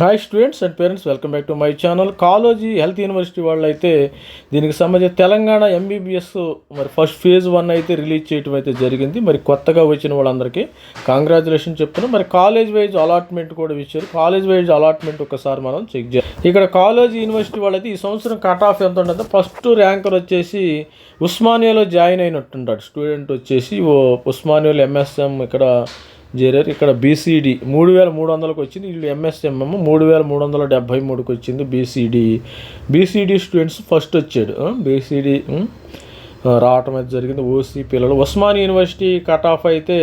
Hi students and parents welcome back to my channel college health university వాళ్ళు అయితే దీనికి సంబంధించి తెలంగాణ ఎంబీబీఎస్ మరి ఫస్ట్ ఫేజ్ వన్ అయితే రిలీజ్ చేయడం అయితే జరిగింది. మరి కొత్తగా వచ్చిన వాళ్ళందరికీ కాంగ్రాచులేషన్ చెప్తున్నాం. మరి కాలేజ్ వైజ్ అలాట్మెంట్ కూడా ఇచ్చారు. కాలేజ్ వైజ్ అలాట్మెంట్ ఒకసారి మనం చెక్ చేయాలి ఇక్కడ కాలేజ్ యూనివర్సిటీ వాళ్ళైతే ఈ సంవత్సరం కట్ ఆఫ్ ఎంత ఉంటుందో ఫస్ట్ ర్యాంకర్ వచ్చేసి ఉస్మానియాలో జాయిన్ అయినట్టుంటాడు. స్టూడెంట్ వచ్చేసి ఓ ఉస్మానియాలో ఎంఎస్ఎం ఇక్కడ చేరారు ఇక్కడ బీసీడి మూడు వేల మూడు వందలకు వచ్చింది. వీళ్ళు ఎంఎస్ఎంఎం మూడు వేల మూడు వందల డెబ్భై మూడుకి వచ్చింది బీసీడి. బీసీడి స్టూడెంట్స్ ఫస్ట్ వచ్చాడు. బీసీడి రావటం అయితే జరిగింది. ఓసీ పిల్లలు. ఉస్మాన్ యూనివర్సిటీ కట్ ఆఫ్ అయితే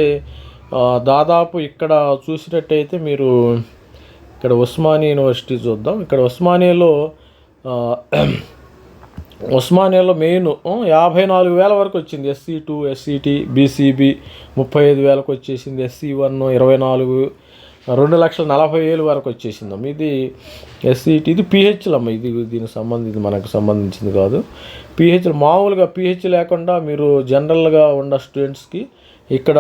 దాదాపు ఇక్కడ చూసినట్టయితే మీరు ఇక్కడ ఉస్మానియా యూనివర్సిటీ చూద్దాం. ఇక్కడ ఉస్మానియాలో ఉస్మానియాలో మెయిన్ యాభై నాలుగు వేల వరకు వచ్చింది ఎస్సీ టూ ఎస్సీటీ బీసీబీ ముప్పై ఐదు వేలకు వచ్చేసింది ఎస్సీ వన్ ఇరవై నాలుగు రెండు లక్షల నలభై వేలు వరకు వచ్చేసిందమ్మ ఇది ఎస్సీటీ ఇది పిహెచ్లు అమ్మ. ఇది దీనికి సంబంధించి మనకు సంబంధించింది కాదు. పిహెచ్ మామూలుగా పిహెచ్ లేకుండా మీరు జనరల్గా ఉన్న స్టూడెంట్స్కి ఇక్కడ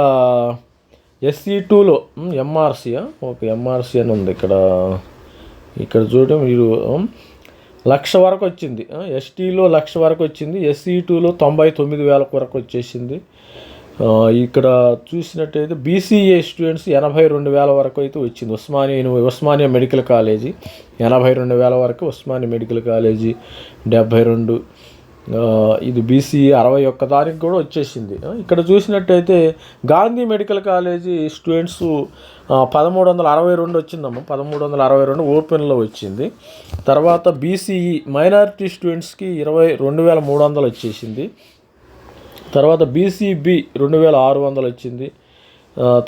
ఎస్సీ టూలో ఎంఆర్సీ ఓకే ఎంఆర్సీ అని ఉంది ఇక్కడ. ఇక్కడ చూడడం మీరు లక్ష వరకు వచ్చింది. ఎస్టీలో లక్ష వరకు వచ్చింది. ఎస్సీ టూలో తొంభై తొమ్మిది వేల వరకు వచ్చేసింది. ఇక్కడ చూసినట్టయితే బీసీఏ స్టూడెంట్స్ ఎనభై రెండు వేల వరకు అయితే వచ్చింది. ఉస్మానియా ఉస్మానియా మెడికల్ కాలేజీ ఎనభై రెండు వేల వరకు ఉస్మానియా మెడికల్ కాలేజీ డెబ్భై రెండు ఇది బీసీ అరవై ఒక్క తారీఖు కూడా వచ్చేసింది. ఇక్కడ చూసినట్టయితే గాంధీ మెడికల్ కాలేజీ స్టూడెంట్స్ పదమూడు వందల అరవై రెండు వచ్చిందమ్మ. పదమూడు వందల అరవై రెండు ఓపెన్లో వచ్చింది. తర్వాత బీసీఈ మైనారిటీ స్టూడెంట్స్కి ఇరవై రెండు వేల మూడు వందలు వచ్చేసింది. తర్వాత బీసీబీ రెండు వేల ఆరు వందలు వచ్చింది.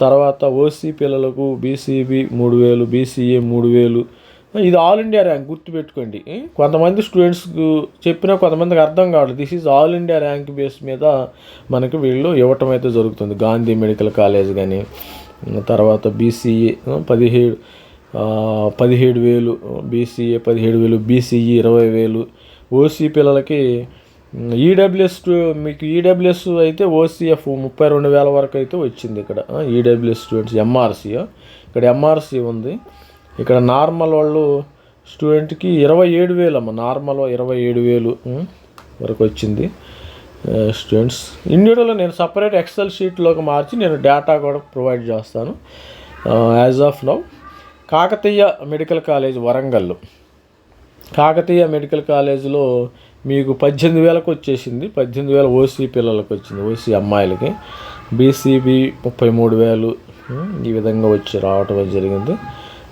తర్వాత ఓసీ పిల్లలకు బీసీబీ మూడు వేలు బీసీఏ మూడు వేలు ఇది ఆల్ ఇండియా ర్యాంక్ గుర్తుపెట్టుకోండి. కొంతమంది స్టూడెంట్స్కు చెప్పినా కొంతమందికి అర్థం కావట్లేదు. This is all India rank base మీద మనకి వీళ్ళు ఇవ్వటం అయితే జరుగుతుంది. గాంధీ మెడికల్ కాలేజ్ కానీ తర్వాత బీసీఏ పదిహేడు పదిహేడు వేలు బీసీఏ పదిహేడు వేలు బీసీఈ ఇరవై వేలు. ఓసీ పిల్లలకి ఈడబ్ల్యూఎస్ మీకు ఈడబ్ల్యూఎస్ అయితే ఓసీఎఫ్ ముప్పై రెండు వేల వరకు అయితే వచ్చింది ఇక్కడ. EWS students MRC. ఇక్కడ ఎంఆర్సీ ఉంది. ఇక్కడ నార్మల్ వాళ్ళు స్టూడెంట్కి ఇరవై ఏడు వేలు అమ్మ నార్మల్ ఇరవై ఏడు వేలు వరకు వచ్చింది. స్టూడెంట్స్ ఇండివిజువల్గా నేను సపరేట్ ఎక్సెల్ షీట్లోకి మార్చి నేను డేటా కూడా ప్రొవైడ్ చేస్తాను. As of now Kakatiya medical college Warangal. Kakatiya medical కాలేజీలో మీకు పద్దెనిమిది వేలకు వచ్చేసింది. పద్దెనిమిది వేల ఓసీ పిల్లలకు వచ్చింది ఓసీ అమ్మాయిలకి. బీసీబీ ముప్పై మూడు వేలు ఈ విధంగా వచ్చి రావటం జరిగింది.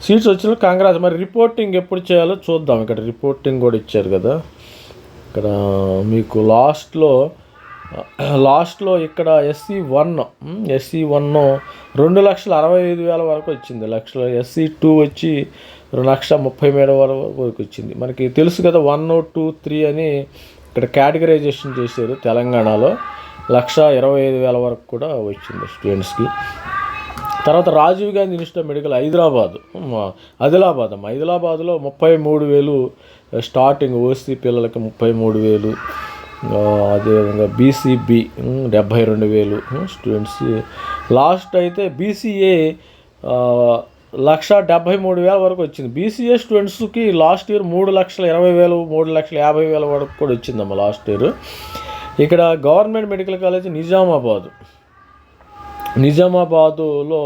సీట్స్ వచ్చిన కాంగ్రెస్ మరి రిపోర్టింగ్ ఎప్పుడు చేయాలో చూద్దాం. ఇక్కడ రిపోర్టింగ్ కూడా ఇచ్చారు కదా. ఇక్కడ మీకు లాస్ట్లో లాస్ట్లో ఇక్కడ ఎస్సీ వన్ ఎస్సీ వన్ రెండు లక్షల అరవై ఐదు వేల వరకు వచ్చింది. లక్షల ఎస్సీ టూ వచ్చి రెండు లక్షల ముప్పై మూడు వేల వరకు వచ్చింది. మనకి తెలుసు కదా వన్ టూ త్రీ అని ఇక్కడ కేటగరైజేషన్ చేశారు తెలంగాణలో. లక్ష ఇరవై ఐదు వేల వరకు కూడా వచ్చింది స్టూడెంట్స్కి. తర్వాత రాజీవ్ గాంధీ ఇన్స్టిట్యూట్ మెడికల్ హైదరాబాద్. ఆదిలాబాద్ అమ్మ. ఆదిలాబాద్లో ముప్పై మూడు వేలు స్టార్టింగ్ ఓసీ పిల్లలకి ముప్పై మూడు వేలు అదేవిధంగా బీసీబీ డెబ్భై రెండు వేలు స్టూడెంట్స్. లాస్ట్ అయితే బీసీఏ లక్ష డెబ్భై మూడు వేల వరకు వచ్చింది. బీసీఏ స్టూడెంట్స్కి లాస్ట్ ఇయర్ మూడు లక్షల ఇరవై వేలు మూడు లక్షల యాభై వేల వరకు కూడా వచ్చిందమ్మ లాస్ట్ ఇయర్. ఇక్కడ గవర్నమెంట్ మెడికల్ కాలేజ్ నిజామాబాద్. నిజామాబాదులో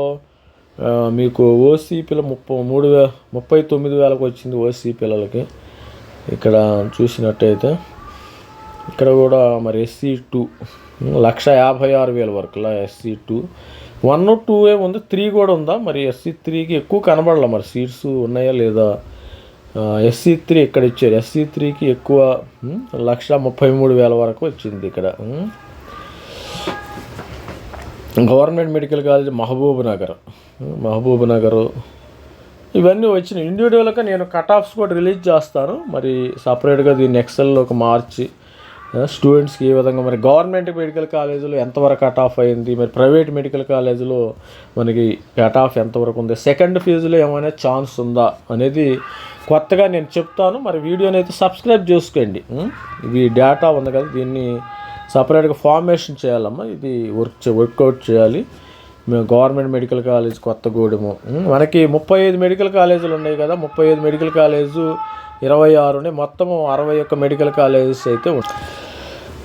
మీకు ఓసీ పిల్ల ముప్పై మూడు వే ముప్పై తొమ్మిది వేలకు వచ్చింది ఓసీ పిల్లలకి. ఇక్కడ చూసినట్టయితే ఇక్కడ కూడా మరి ఎస్సీ టూ లక్ష యాభై ఆరు వేల వరకు SC two. One two A ఉంది త్రీ కూడా ఉందా? మరి ఎస్సీ త్రీకి ఎక్కువ కనబడలే మరి? సీట్స్ ఉన్నాయా లేదా? ఎస్సీ త్రీ ఇక్కడ ఇచ్చారు. ఎస్సీ త్రీకి ఎక్కువ లక్ష ముప్పై మూడు వేల వరకు వచ్చింది ఇక్కడ government medical college Mahbubnagar. Mahbubnagar. ఇవన్నీ వచ్చిన ఇండివిజువల్గా నేను కట్ ఆఫ్స్ కూడా రిలీజ్ చేస్తాను. మరి సపరేట్గా దీన్ని ఎక్సెల్లోకి మార్చి స్టూడెంట్స్కి ఏ విధంగా మరి గవర్నమెంట్ మెడికల్ కాలేజీలో ఎంతవరకు కట్ ఆఫ్ అయింది మరి ప్రైవేట్ మెడికల్ కాలేజీలో మనకి కట్ ఆఫ్ ఎంతవరకు ఉంది సెకండ్ ఫీజులో ఏమైనా ఛాన్స్ ఉందా అనేది కొత్తగా నేను చెప్తాను. మరి వీడియోని అయితే సబ్స్క్రైబ్ చేసుకోండి. ఇది డేటా ఉంది కదా దీన్ని సపరేట్గా ఫార్మేషన్ చేయాలమ్మా. ఇది వర్క్ చే- వర్కౌట్ చేయాలి. మేము గవర్నమెంట్ మెడికల్ కాలేజ్ కొత్తగూడెము. మనకి ముప్పై ఐదు మెడికల్ కాలేజీలు ఉన్నాయి కదా. ముప్పై ఐదు మెడికల్ కాలేజు ఇరవై ఆరుని మొత్తం అరవై ఒక్క మెడికల్ కాలేజెస్ అయితే ఉంటాయి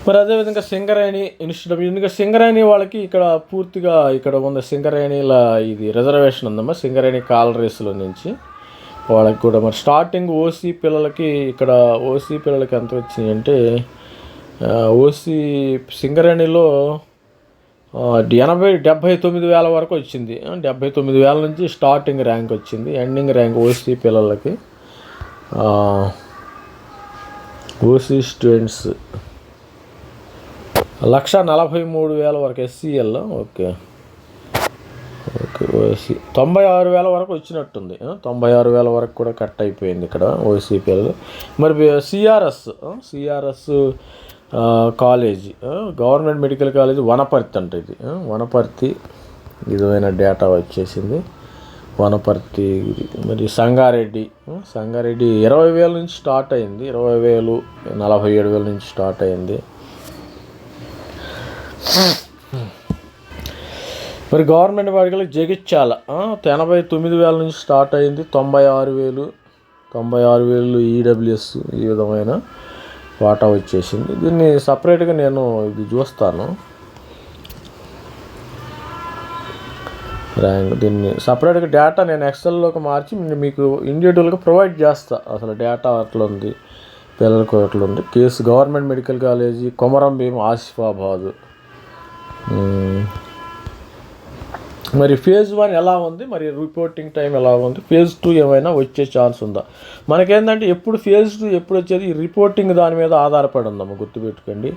మరి అదేవిధంగా సింగరేణి ఇన్స్టిట్యూట్. ఎందుకంటే సింగరేణి వాళ్ళకి ఇక్కడ పూర్తిగా ఇక్కడ ఉన్న సింగరేణిల ఇది రిజర్వేషన్ ఉందమ్మా. సింగరేణి కాలరీస్లో నుంచి వాళ్ళకి కూడా. మరి స్టార్టింగ్ ఓసీ పిల్లలకి ఇక్కడ ఓసీ పిల్లలకి ఎంత వచ్చింది అంటే ఓసీ సింగరేణిలో ఎనభై డెబ్భై తొమ్మిది వేల వరకు వచ్చింది. డెబ్భై తొమ్మిది వేల నుంచి స్టార్టింగ్ ర్యాంక్ వచ్చింది. ఎండింగ్ ర్యాంక్ ఓసీ పిల్లలకి. ఓసీ స్టూడెంట్స్ లక్ష నలభై మూడు వేల వరకు ఎస్సీఎల్ ఓకే. Okay OC. తొంభై ఆరు వేల వరకు వచ్చినట్టుంది. తొంభై ఆరు వేల వరకు కూడా కట్ అయిపోయింది ఇక్కడ ఓసీ పిల్లలు మరి CRS CRS college. Government medical college Wanaparthy అంట ఇది. వనపర్తి విధమైన డేటా వచ్చేసింది. వనపర్తి మరి సంగారెడ్డి. సంగారెడ్డి ఇరవై వేల నుంచి స్టార్ట్ అయింది. ఇరవై వేలు నలభై ఏడు వేల నుంచి స్టార్ట్ అయింది. మరి గవర్నమెంట్ వాడికి జగిత్యాల. ఎనభై తొమ్మిది వేల నుంచి స్టార్ట్ అయింది. తొంభై ఆరు వేలు తొంభై ఆరు వేలు ఈడబ్ల్యూఎస్ ఈ విధమైన వాటా వచ్చేసింది. దీన్ని సపరేట్గా నేను ఇది చూస్తాను. ర్యాంక్ దీన్ని సపరేట్గా డేటా నేను ఎక్సెల్లోకి మార్చి మీకు ఇండివిజువల్గా ప్రొవైడ్ చేస్తా. అసలు డేటా అట్లా ఉంది? పిల్లలకు అట్లా ఉంది? Case government medical college Komaram Bheem Asifabad. మ్మ్. మరి ఫేజ్ వన్ ఎలా ఉంది? మరి రిపోర్టింగ్ టైం ఎలా ఉంది? ఫేజ్ టూ ఏమైనా వచ్చే ఛాన్స్ ఉందా? మనకేంటంటే ఎప్పుడు ఫేజ్ టూ ఎప్పుడు వచ్చేది? ఈ రిపోర్టింగ్ దాని మీద ఆధారపడి ఉందమ్మా గుర్తుపెట్టుకోండి.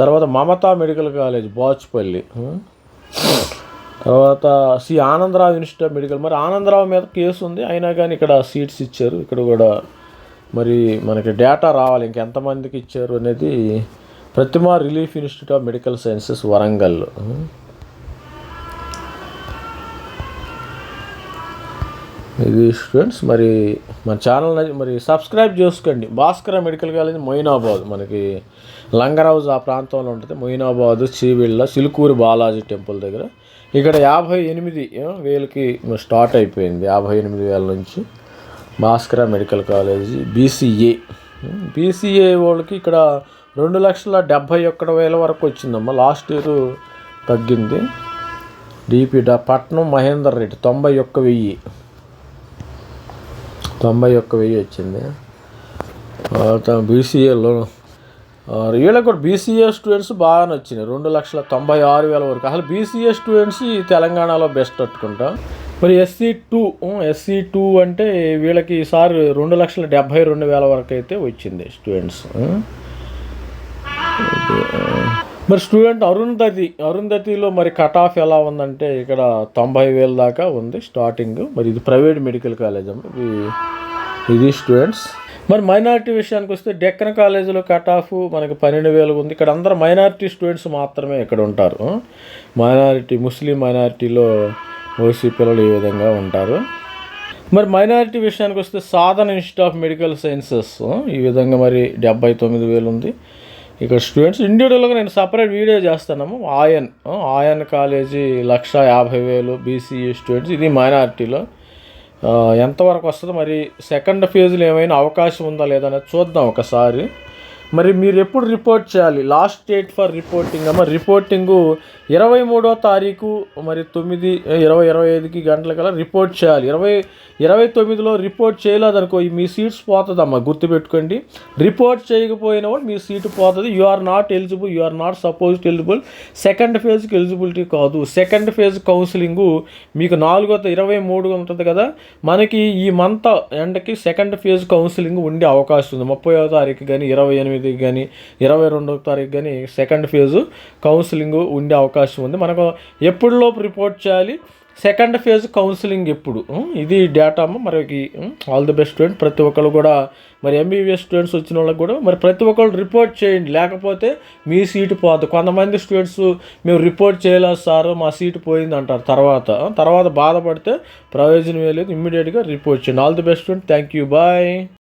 తర్వాత మమతా మెడికల్ కాలేజ్ బాచుపల్లి. తర్వాత C Anandrao institute of medical మరి ఆనందరావు మీద కేసు ఉంది. అయినా కానీ ఇక్కడ సీట్స్ ఇచ్చారు. ఇక్కడ కూడా మరి మనకి డేటా రావాలి. ఇంకెంతమందికి ఇచ్చారు అనేది Prathima relief institute of medical sciences Warangal. ఇది స్టూడెంట్స్ మరి మన ఛానల్ మరి సబ్స్క్రైబ్ చేసుకోండి. భాస్కర మెడికల్ కాలేజ్ మొయినాబాద్ మనకి లంగరావుజ్ ఆ ప్రాంతంలో ఉంటుంది. మొయినాబాద్ చీవిళ్ళ సిలుకూరు బాలాజీ టెంపుల్ దగ్గర. ఇక్కడ యాభై ఎనిమిది వేలకి స్టార్ట్ అయిపోయింది. యాభై ఎనిమిది వేల నుంచి Bhaskara medical college BCA. BCA వాళ్ళకి ఇక్కడ రెండు లక్షల డెబ్భై ఒక్కటి వేల వరకు వచ్చిందమ్మా. లాస్ట్ ఇయర్ తగ్గింది. డిపి పట్నం మహేందర్ రెడ్డి తొంభై ఒక్క వెయ్యి. తొంభై ఒక్క వెయ్యి వచ్చింది. తర్వాత బీసీఏలో వీళ్ళకి కూడా బీసీఏ స్టూడెంట్స్ బాగానే వచ్చినాయి రెండు లక్షల తొంభై ఆరు వేల వరకు. అసలు బీసీఏ స్టూడెంట్స్ ఈ తెలంగాణలో బెస్ట్ అట్టుకుంటా మరి ఎస్సీ టూ ఎస్సీ టూ అంటే వీళ్ళకి ఈసారి రెండు లక్షల డెబ్భై రెండు వేల వరకు అయితే వచ్చింది స్టూడెంట్స్. మరి స్టూడెంట్ అరుంధతి అరుంధతిలో మరి కట్ ఆఫ్ ఎలా ఉందంటే ఇక్కడ తొంభై వేల దాకా ఉంది స్టార్టింగ్ మరి ఇది ప్రైవేట్ మెడికల్ కాలేజ్ అమ్మ. ఇది ఇది స్టూడెంట్స్ మరి మైనారిటీ విషయానికి వస్తే డెక్కన్ కాలేజీలో కట్ ఆఫ్ మనకి పన్నెండు వేలు ఉంది. ఇక్కడ అందరు మైనారిటీ స్టూడెంట్స్ మాత్రమే ఇక్కడ ఉంటారు. మైనారిటీ ముస్లిం మైనారిటీలో ఓసీ పిల్లలు ఈ విధంగా ఉంటారు. మరి మైనారిటీ విషయానికి వస్తే Sadhana institute of medical sciences ఈ విధంగా మరి డెబ్బై తొమ్మిది వేలు ఉంది. ఇక్కడ స్టూడెంట్స్ ఇండివిజువల్గా నేను సపరేట్ వీడియో చేస్తున్నాము ఆయన్ ఆయన్ కాలేజీ లక్ష యాభై వేలు బీసీఈ స్టూడెంట్స్ ఇది మైనారిటీలో ఎంతవరకు వస్తుందో? మరి సెకండ్ ఫేజ్లో ఏమైనా అవకాశం ఉందా లేదా అనేది చూద్దాం ఒకసారి. మరి మీరు ఎప్పుడు రిపోర్ట్ చేయాలి? లాస్ట్ డేట్ ఫర్ రిపోర్టింగ్ అమ్మ. రిపోర్టింగు ఇరవై మూడో తారీఖు మరి తొమ్మిది ఇరవై ఇరవై ఐదుకి గంటలకల్లా రిపోర్ట్ చేయాలి. ఇరవై ఇరవై తొమ్మిదిలో రిపోర్ట్ చేయలేదనుకో మీ సీట్స్ పోతుందమ్మా. గుర్తుపెట్టుకోండి. రిపోర్ట్ చేయకపోయిన మీ సీటు పోతుంది. You are not eligible you are not supposed eligible second ఫేజ్కి eligibility కాదు. సెకండ్ ఫేజ్ కౌన్సిలింగు మీకు నాలుగో ఇరవై మూడు ఉంటుంది కదా? మనకి ఈ మంత్ ఎండకి సెకండ్ ఫేజ్ కౌన్సిలింగ్ ఉండే అవకాశం ఉంది. ముప్పై తారీఖు కానీ ఇరవై ఎనిమిది తేదీ కానీ ఇరవై రెండవ తారీఖు కానీ సెకండ్ ఫేజు కౌన్సిలింగ్ ఉండే అవకాశం ఉంది. మనకు ఎప్పుడులోపు రిపోర్ట్ చేయాలి? సెకండ్ ఫేజ్ కౌన్సిలింగ్ ఎప్పుడు? ఇది డేటా అమ్మ మనకి ఆల్ ది బెస్ట్ స్టూడెంట్ ప్రతి ఒక్కరు కూడా మరి ఎంబీబీఎస్ స్టూడెంట్స్ వచ్చిన వాళ్ళకి కూడా మరి ప్రతి ఒక్కరు రిపోర్ట్ చేయండి. లేకపోతే మీ సీటు పోదు. కొంతమంది స్టూడెంట్స్ మేము రిపోర్ట్ చేయలేదు సార్ మా సీటు పోయింది అంటారు. తర్వాత తర్వాత బాధపడితే ప్రయోజనం లేదు. ఇమ్మీడియట్గా రిపోర్ట్ చేయండి. All the best student thank you bye